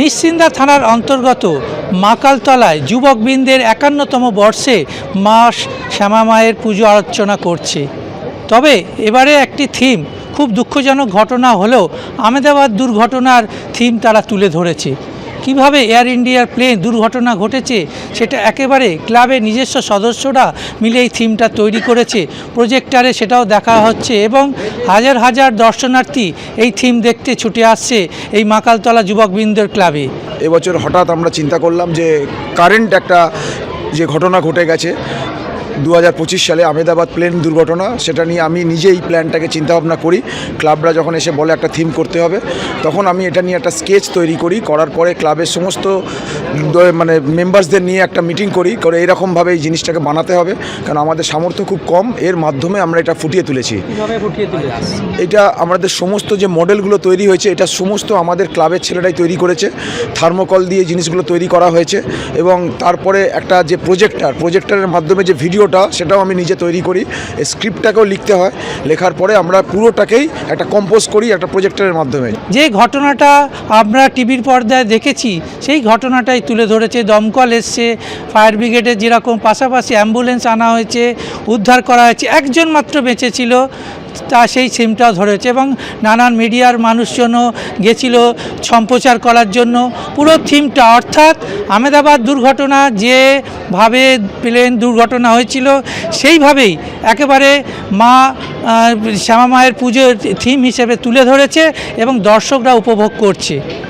নিশ্চিন্দা থানার অন্তর্গত মাকালতলায় যুবকবৃন্দের একান্নতম বর্ষে মা শ্যামা মায়ের পুজো আলোচনা করছে। তবে এবারে একটি থিম খুব দুঃখজনক ঘটনা হলেও আমেদাবাদ দুর্ঘটনার থিম তারা তুলে ধরেছে। কীভাবে এয়ার ইন্ডিয়ার প্লেন দুর্ঘটনা ঘটেছে সেটা একেবারে ক্লাবের নিজস্ব সদস্যরা মিলে এই থিমটা তৈরি করেছে। প্রজেক্টারে সেটাও দেখা হচ্ছে এবং হাজার হাজার দর্শনার্থী এই থিম দেখতে ছুটে আসছে এই মাকালতলা যুবকবৃন্দের ক্লাবে এবছর হঠাৎ আমরা চিন্তা করলাম যে কারেন্ট একটা যে ঘটনা ঘটে গেছে দু হাজার পঁচিশ সালে আমেদাবাদ প্লেন দুর্ঘটনা সেটা নিয়ে আমি নিজেই প্ল্যানটাকে চিন্তাভাবনা করি। ক্লাবরা যখন এসে বলে একটা থিম করতে হবে তখন আমি এটা নিয়ে একটা স্কেচ তৈরি করি। করার পরে ক্লাবের সমস্ত মানে মেম্বার্সদের নিয়ে একটা মিটিং করি করে এরকমভাবে এই জিনিসটাকে বানাতে হবে। কারণ আমাদের সামর্থ্য খুব কম এর মাধ্যমে আমরা এটা ফুটিয়ে তুলেছি। এটা আমাদের সমস্ত যে মডেলগুলো তৈরি হয়েছে এটা সমস্ত আমাদের ক্লাবের ছেলেরাই তৈরি করেছে। থার্মোকল দিয়ে জিনিসগুলো তৈরি করা হয়েছে এবং তারপরে একটা যে প্রজেক্টার প্রজেক্টারের মাধ্যমে যে ভিডিওটা সেটাও আমি নিজে তৈরি করি। স্ক্রিপ্টটাকেও লিখতে হয়। লেখার পরে আমরা পুরোটাকেই একটা কম্পোজ করি একটা প্রজেক্টারের মাধ্যমে। যে ঘটনাটা আমরা টিভির পর্দায় দেখেছি, সেই ঘটনাটাই তুলে ধরেছে, দমকল এসছে, ফায়ার ব্রিগেডের যেরকম পাশাপাশি অ্যাম্বুলেন্স আনা হয়েছে, উদ্ধার করা হয়েছে, একজন মাত্র বেঁচে ছিল তা সেই সিমটা ধরেছে এবং নানান মিডিয়ার মানুষজনও গেছিল সম্প্রচার করার জন্য। পুরো থিমটা অর্থাৎ আহমেদাবাদ দুর্ঘটনা যেভাবে প্লেন দুর্ঘটনা হয়েছিল, সেইভাবেই একেবারে মা শ্যামা মায়ের পুজোর থিম হিসেবে তুলে ধরেছে এবং দর্শকরা উপভোগ করছে।